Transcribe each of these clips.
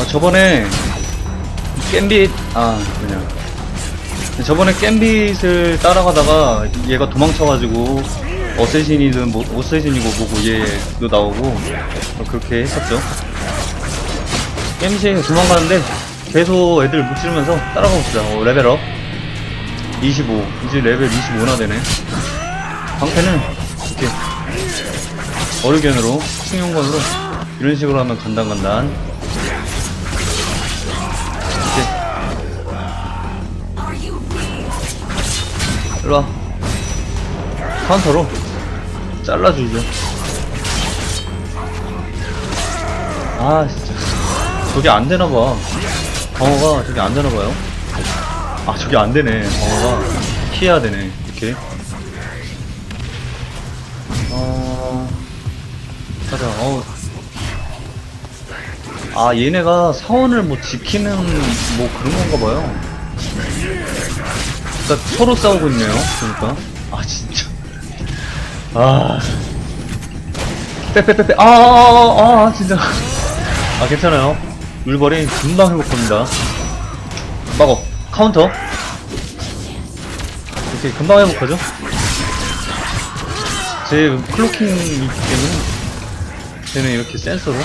아, 저번에 겜빗 아 그냥 저번에 겜빗을 따라가다가 얘가 도망쳐가지고 어쌔신이든 뭐 어쌔신이고 뭐고 얘도 나오고 어, 그렇게 했었죠. 겜빗이 도망가는데 계속 애들 무찌르면서 따라가 봅시다. 어, 레벨업 25 이제 레벨 25나 되네. 방패는 이렇게 어르견으로 승용건으로 이런 식으로 하면 간단간단 일로와 카운터로. 잘라주죠. 아 진짜. 저게 안되나봐. 방어가 저게 안되나봐요. 아 저게 안되네. 방어가 피해야 되네 이렇게. 어... 아 얘네가 사원을 뭐 지키는 뭐 그런 건가 봐요 그러니까 서로 싸우고 있네요. 그러니까. 아 진짜. 아. 빼빼빼빼. 아 아 아 아, 진짜. 아 괜찮아요. 물벌이 금방 회복됩니다. 막어. 카운터. 이렇게 금방 회복하죠? 제 클로킹이기 때문에 쟤는 이렇게 센서로?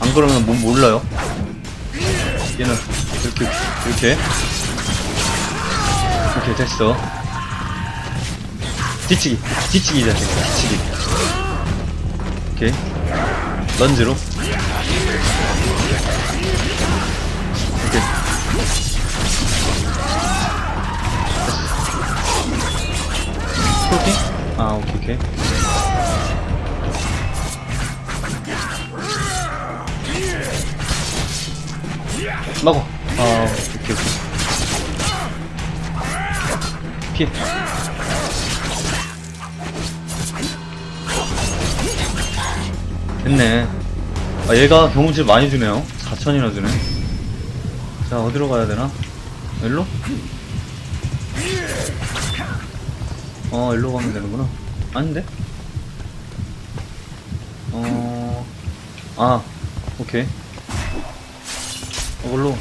안 그러면 못 몰라요? 얘는 이렇게 이렇게 이렇게 됐어. 뒤치기 뒤치기 이 자식 뒤치기. 오케이. 런지로. 이렇게 프로팅? 아 오케이 오케이. 막어. 아 오케이 오케이 피해 됐네. 아 얘가 경험치 많이 주네요. 4천이나 주네. 자 어디로 가야 되나? 일로? 어 일로 가면 되는구나. 아닌데? 어... 아 오케이. 이걸로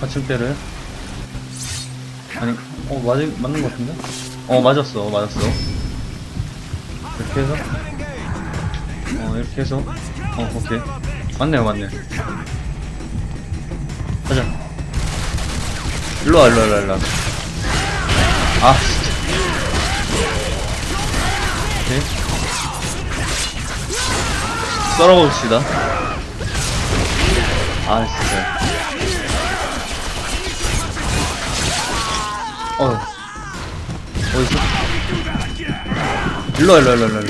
받침대를 아니 어 맞, 맞는 것 같은데? 어 맞았어 맞았어. 이렇게 해서? 어 이렇게 해서? 어 오케이. 맞네요 맞네 가자. 일로와 일로와 일로와 일로와. 아 진짜. 오케이. 썰어봅시다. 아 진짜 어. 어디서 일로와 일로와 일로와 일로와.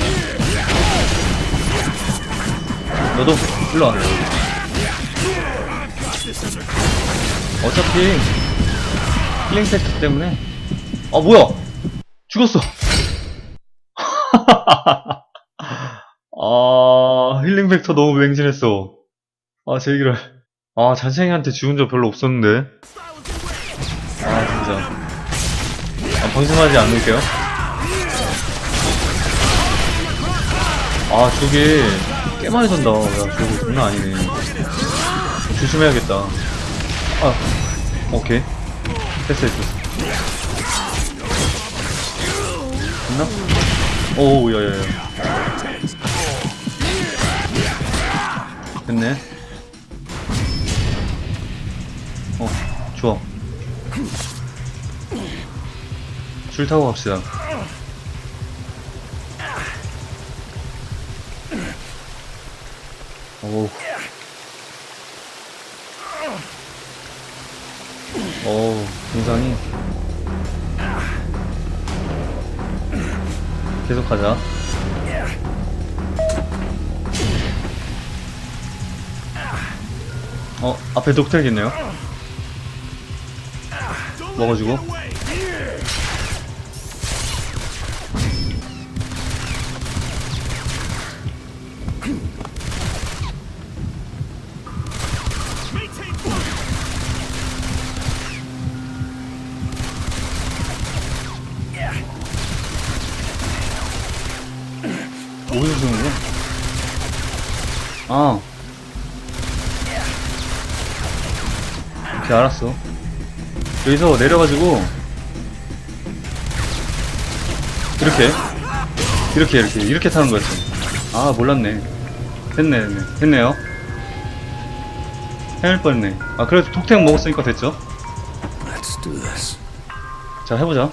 너도 일로 와. 어차피 힐링 팩트 때문에. 아 뭐야? 죽었어. 아 힐링 팩터 너무 맹진했어. 아 제기를 아 잔생이한테 죽은 적 별로 없었는데. 아 진짜. 아 방심하지 않을게요. 아 저게 꽤 많이 돈다. 야 저거 장난 아니네. 조심해야겠다. 아 오케이. 됐어 됐어. 됐나? 오우 야 야 야. 됐네. 어 좋아 줄 타고 갑시다. 오우. 어우 굉장히 계속하자. 어 앞에 독텔 있네요. 먹어주고 알았어. 여기서 내려가지고, 이렇게. 이렇게, 이렇게, 이렇게 타는 거였어. 아, 몰랐네. 됐네, 됐네. 됐네요. 해낼 뻔했네. 아, 그래도 독택 먹었으니까 됐죠? Let's do this. 자, 해보자.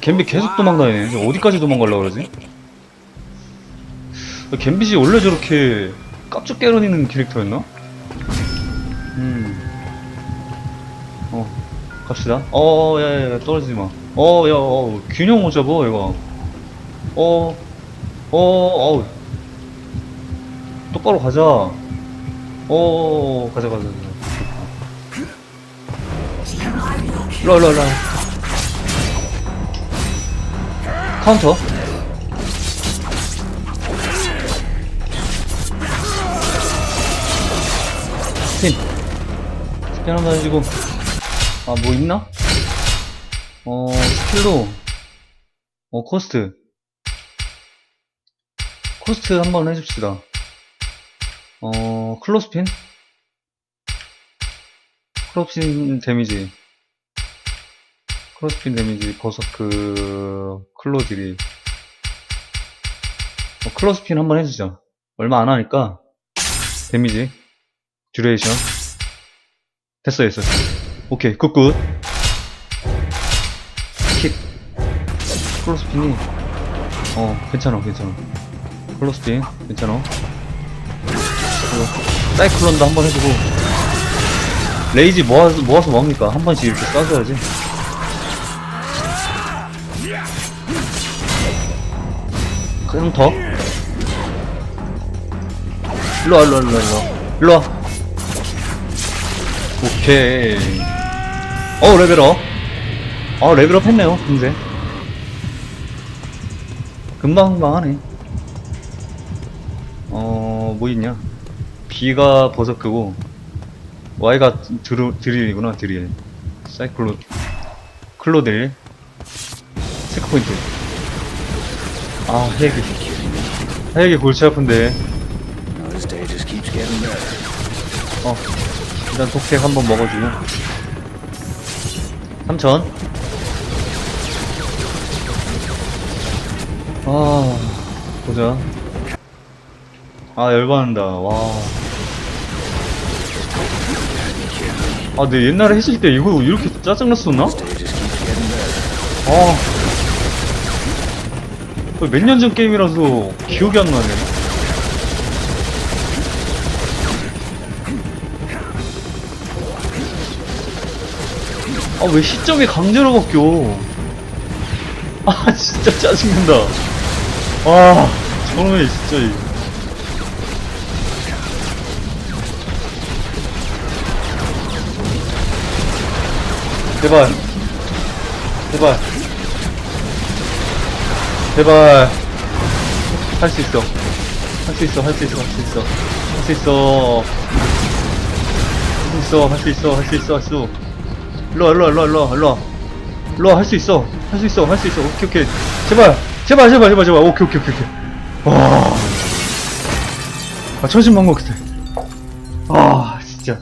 갬비 계속 도망다니네. 어디까지 도망가려고 그러지? 갬빗이 원래 저렇게 깜짝 깨러니는 캐릭터였나? 갑시다. 어, 야, 야, 야, 떨어지지 마. 어, 야, 어, 균형 못 잡아, 얘가. 어, 어, 어우. 똑바로 가자. 어, 가자, 가자, 가자. 일로, 일로. 카운터. 스핀. 스핀 한번 해주고. 아, 뭐 있나? 어, 스킬로. 어, 코스트. 코스트 한번 해줍시다. 어, 클로스핀? 클로스핀 데미지. 크로스핀 데미지, 버서크, 클로딜이. 어, 클로스핀 한번 해주자. 얼마 안 하니까. 데미지. 듀레이션. 됐어, 됐어. 오케이, 굿굿. 킥. 클로스핀이. 어, 괜찮아, 괜찮아. 클로스핀, 괜찮아. 사이클론도 한 번 해주고. 레이지 모아서, 모아서 뭡니까? 한 번씩 이렇게 쏴줘야지. 그냥 더. 일로와, 일로와, 일로와. 일로와. 오케이. 어, 레벨업. 어, 레벨업 했네요, 금세. 금방금방 하네. 어, 뭐 있냐. B가 버서크고, Y가 드루, 드릴이구나, 드릴. 사이클로, 클로딜. 체크포인트. 아, 핵이. 핵이 골치 아픈데. 어. 일단 독택 한번 먹어주고. 3천. 아, 보자. 아, 열받는다. 와. 아, 근데 옛날에 했을 때 이거 이렇게 짜증났었나? 아. 몇년 전 게임이라서 기억이 안 나네. 아, 왜 시점이 강제로 바뀌어? 아, 진짜 짜증난다. 아, 저놈의 진짜. 이. 제발. 제발. 제발. 할 수 있어. 할 수 있어, 할 수 있어, 할 수 있어. 할 수 있어. 할 수 있어, 할 수 있어, 할 수 있어, 할 수 있어. 일로와, 일로와, 일로와, 일로와, 일로와. 일로와, 할수 있어. 할 수 있어, 할 수 있어. 오케이, 오케이. 제발. 제발, 제발, 제발, 제발. 오케이, 오케이, 오케이, 오케이. 와. 아, 천신만고 같아. 아, 진짜.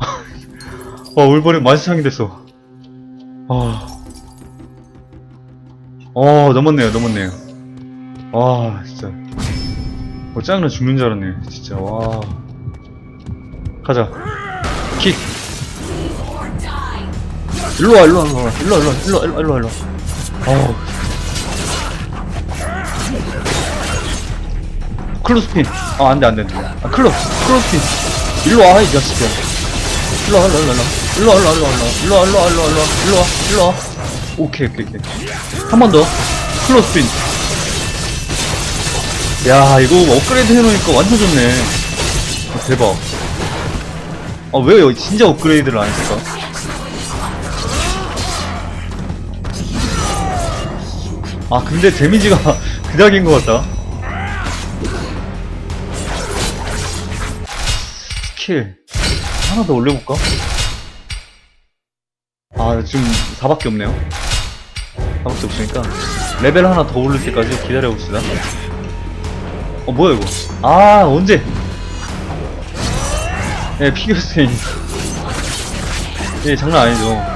아, 올버린 만시창이 됐어. 아. 어, 넘었네요, 넘었네요. 와, 진짜. 어, 짱나 죽는 줄 알았네, 진짜, 와. 가자. 킥. 일로와, 일로와, 일로와, 일로와, 일로와, 일로와, 일로와, 일로와. 어우. 클로스핀. 아, 안 돼, 안 돼, 안 돼. 아, 클로, 클로스핀. 일로와, 이 자식아. 일로와, 일로와, 일로와. 일로와, 일로와, 일로와, 일로와, 일로와, 일로와, 일로와, 일로와, 일로와. 오케이, 오케이, 오케이. 한 번 더. 클로스핀. 야, 이거 업그레이드 해놓으니까 완전 좋네. 아, 대박. 아, 왜 여기 진짜 업그레이드를 안 했을까? 아, 근데 데미지가 그닥인 것 같다. 스킬. 하나 더 올려볼까? 아, 지금 4밖에 없네요. 4밖에 없으니까. 레벨 하나 더 오를 때까지 기다려봅시다. 어, 뭐야, 이거? 아, 언제? 예, 피겨스테인. 예, 장난 아니죠.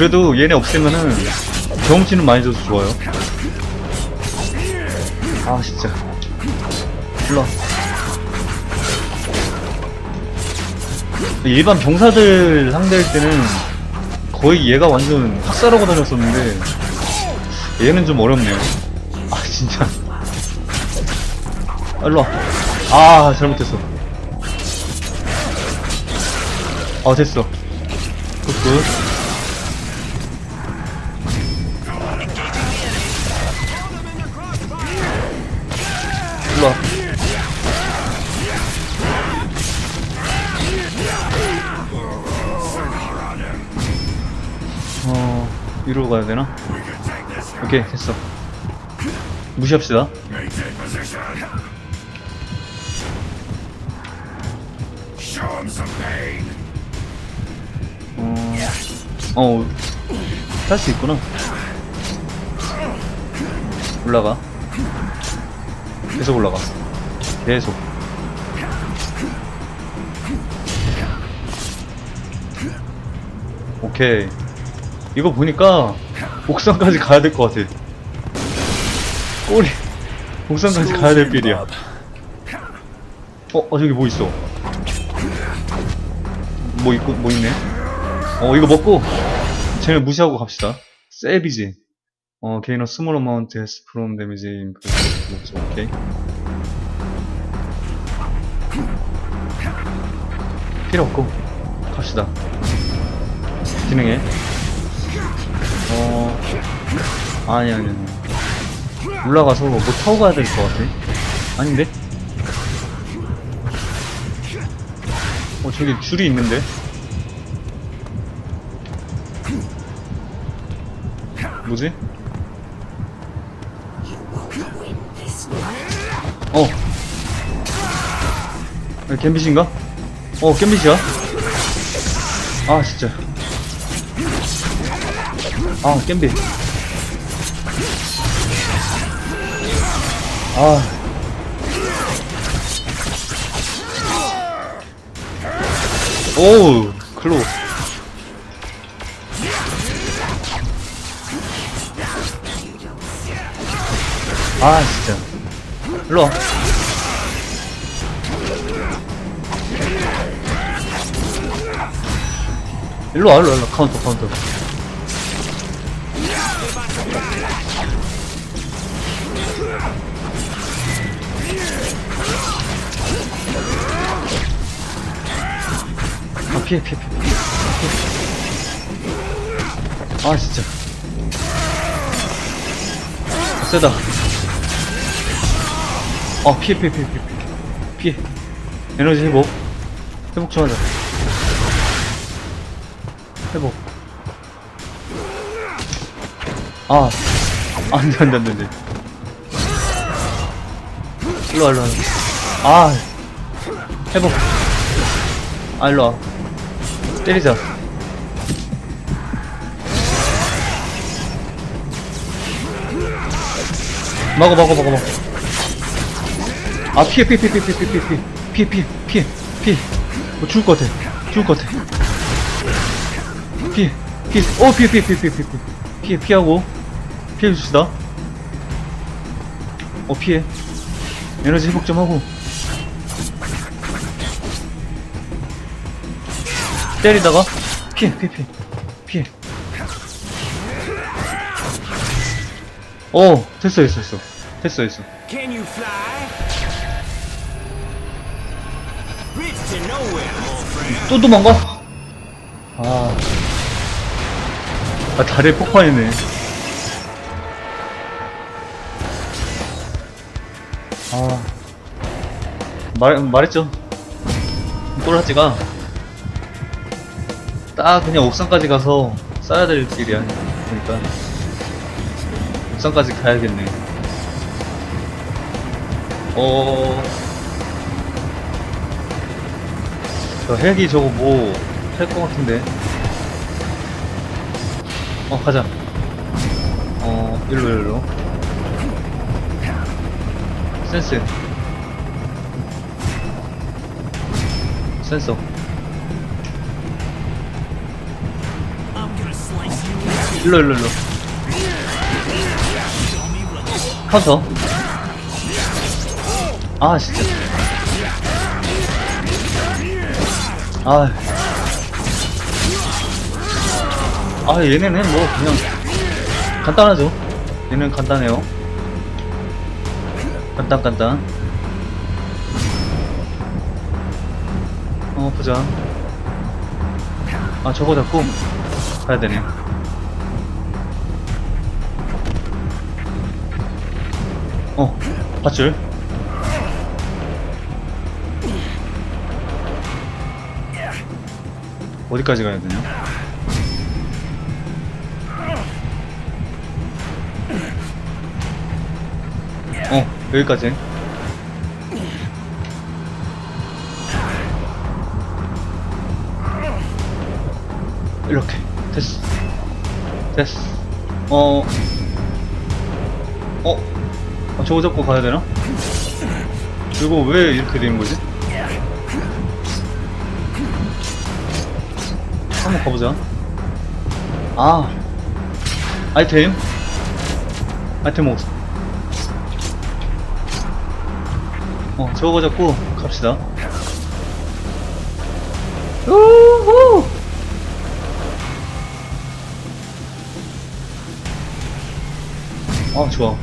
아, 그래도 얘네 없애면은 경험치는 많이 줘서 좋아요. 아, 진짜. 일로 와. 일반 병사들 상대할 때는 거의 얘가 완전 학살하고 다녔었는데 얘는 좀 어렵네요. 아, 진짜. 아, 일로 와. 아, 잘못했어. 어, 됐어. 굿굿. 위로 가야 되나? 오케이, 됐어. 무시합시다. 어, 어, 탈 수 있구나. 올라가. 계속 올라가. 계속. 오케이. 이거 보니까 옥상까지 가야 될 것 같아. 꼬리. 옥상까지 가야 될 필이야. 어, 어, 저기 뭐 있어. 뭐 있고, 뭐 있네. 어, 이거 먹고, 쟤네 무시하고 갑시다. 세비지. 어, small amount has from damage in 그렇죠. 오케이. 필요 없고, 갑시다. 진행해. 어, 아니, 아니, 아니. 올라가서 뭐 타고 가야 될 것 같아. 아닌데? 어, 저기 줄이 있는데? 뭐지? 어. 아, 갬빗인가? 어, 갬빗이야? 아, 진짜. 아, 갬빗. 아. 오우, 클로. 아, 진짜. 일로 와. 일로 와, 일로 와, 일로 와. 카운터, 카운터. 아, 피해, 피해, 피해. 아, 진짜. 세다. 아, 피해, 피해, 피해, 피해. 피해. 에너지 회복. 회복 좀 하자. 회복. 아, 안 돼, 안 돼, 안 돼, 안 돼. 일로 와, 일로 와. 아, 회복. 아, 일로 와. 때리자. 막어, 막어, 막어, 막어. 아, 피해, 피해, 피해, 피해, 피해, 피해, 피해, 피해, 피해, 피해, 피해. 뭐 죽을 것 같아. 죽을 것 같아. 피해, 피해, 어, 피해, 피해, 피해, 피해, 피해, 피해, 피하고. 피해 줍시다. 어, 피해. 에너지 회복 좀 하고. 때리다가 피해 피해 피해 피해 어 됐어 됐어 됐어 됐어 됐어. 또 도망가? 아, 아 다리에 폭파했네 아 말, 말했죠 또 꼬라지가 딱 그냥 옥상까지 가서 써야 될 길이야. 그러니까 옥상까지 가야겠네. 어. 저 헬기 저거 뭐 할 것 같은데. 어 가자. 어 일로 일로. 센스. 센서. 일로 일로 일로. 카운터. 아 진짜. 아. 아 얘네는 뭐 그냥 간단하죠. 얘는 간단해요. 간단 간단. 어 보자. 아 저거 잡고 가야 되네. 어 밧줄. 어디까지 가야 되냐? 어 여기까지. 이렇게 됐어 됐어 어 어? 아, 저거 잡고 가야 되나? 이거 왜 이렇게 되는 거지? 한번 가보자 아 아이템 아이템 없어 어 저거 잡고 갑시다 우후 아 좋아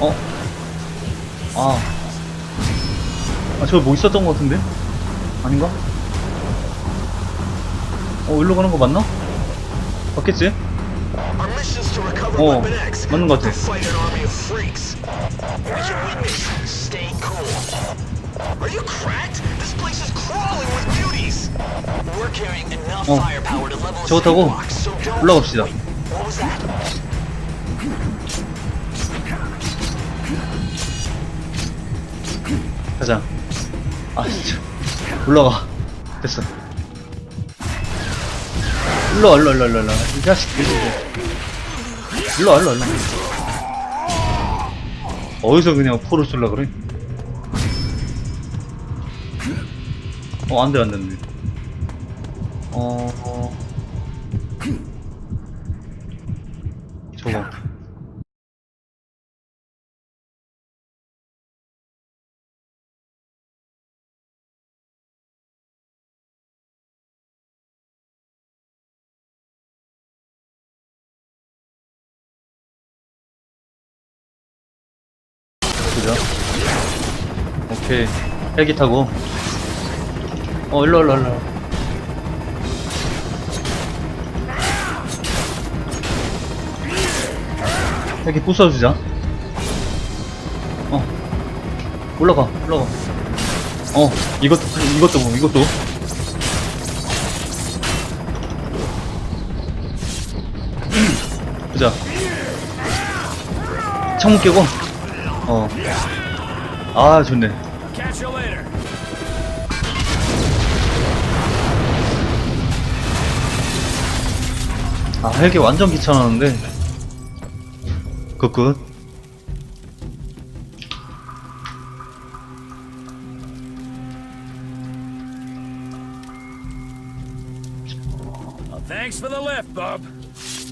어? 아. 아, 저기 뭐 있었던 것 같은데? 아닌가? 어, 일로 가는 거 맞나? 맞겠지? 어. 맞는 것 같아. 어, 저거 타고 don't... 올라갑시다. 가자. 아, 진짜. 올라가. 됐어. 일로 와, 일로 와, 일로 와, 일로 와. 이 자식, 일로 와. 일로 와, 일로 와, 일로 와. 어디서 그냥 포를 쏠라 그래? 어, 안 돼, 안 돼, 안 돼. 어, 그죠? 오케이. 헬기 타고. 어, 일로, 일로, 일로. 헬기 부숴주자. 어. 올라가, 올라가. 어, 이것도, 이것도, 뭐, 이것도. 보자. 창문 깨고. 어. 아, 좋네. 아, 헬기 완전 귀찮았는데. bub.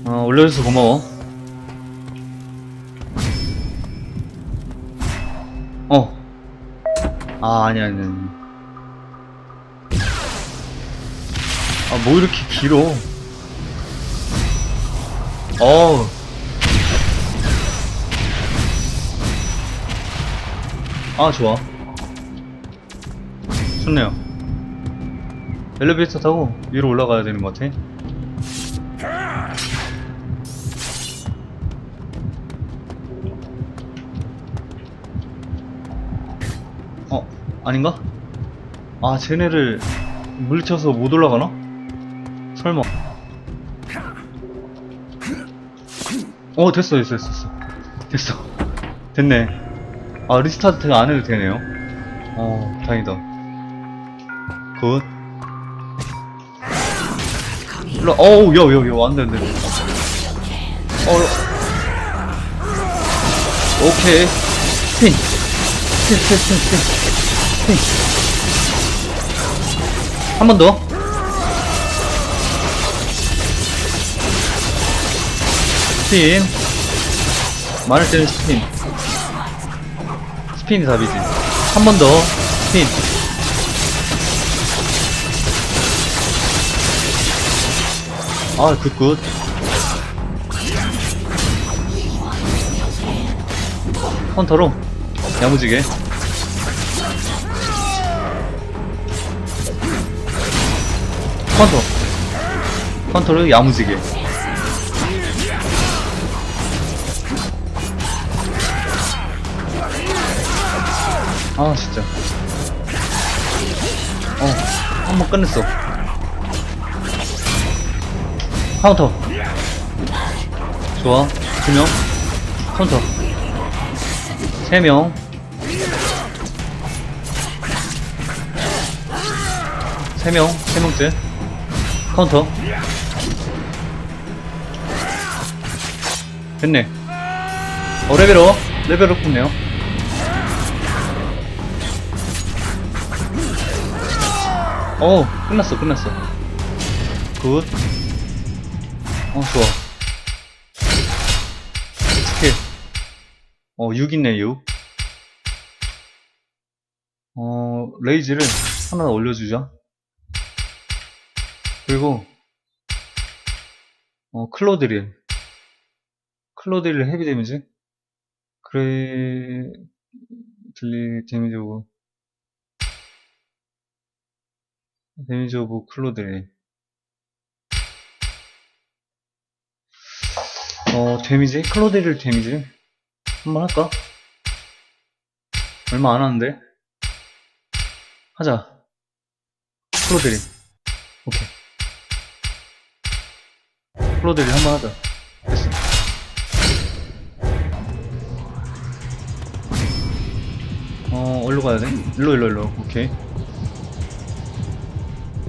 어, 올려줘서 고마워. 아, 아니, 아니, 아니. 아, 뭐 이렇게 길어. 어우. 아, 좋아. 좋네요. 엘리베이터 타고 위로 올라가야 되는 것 같아. 아닌가? 아 쟤네를 물리쳐서 못 올라가나? 설마. 어 됐어 됐어 됐어 됐어. 됐네. 아 리스타트 안 해도 되네요. 어 다행이다. 굿. 일로 어우 야야야 안돼 안돼. 어 오케이. 스핀 스핀 스핀 스핀 한 번 더. 스핀. 많을 때는 스핀. 스핀이 답이지. 한 번 더. 스핀. 아, 굿굿. 헌터로. 야무지게. 컨터 컨터를 야무지게. 아 진짜. 어 한 번 끝냈어. 카운터. 좋아. 두명. 카운터. 세명. 세명. 세명째 카운터. 됐네. 어 레벨업. 레벨업 됐네요. 어 끝났어 끝났어. 굿어 좋아. 스킬 어6 있네 6 어, 레이즈를 하나 올려주자. 그리고, 어, 클로드릴. 클로드릴 헤비 데미지? 그래, 들리 데미지 오브. 데미지 오브 클로드릴. 어, 데미지? 클로드릴 데미지? 한번 할까? 얼마 안 하는데? 하자. 플로드릴. 오케이. 플로드릴 한번 하자. 됐어. 어, 어디로 가야 돼? 일로, 일로, 일로. 오케이.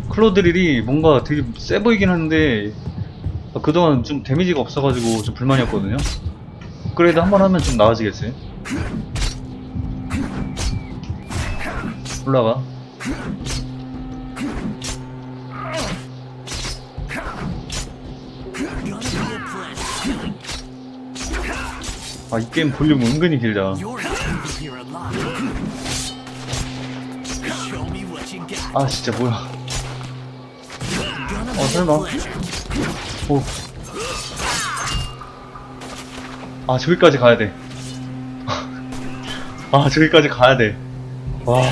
클로드릴이 뭔가 되게 세 보이긴 하는데, 아, 그동안 좀 데미지가 없어가지고 좀 불만이었거든요. 업그레이드 한 번 하면 좀 나아지겠지. 올라가. 아, 이 게임 볼륨 은근히 길다. 아, 진짜 뭐야. 어, 설마. 오. 아, 저기까지 가야 돼. 아, 저기까지 가야 돼. 와.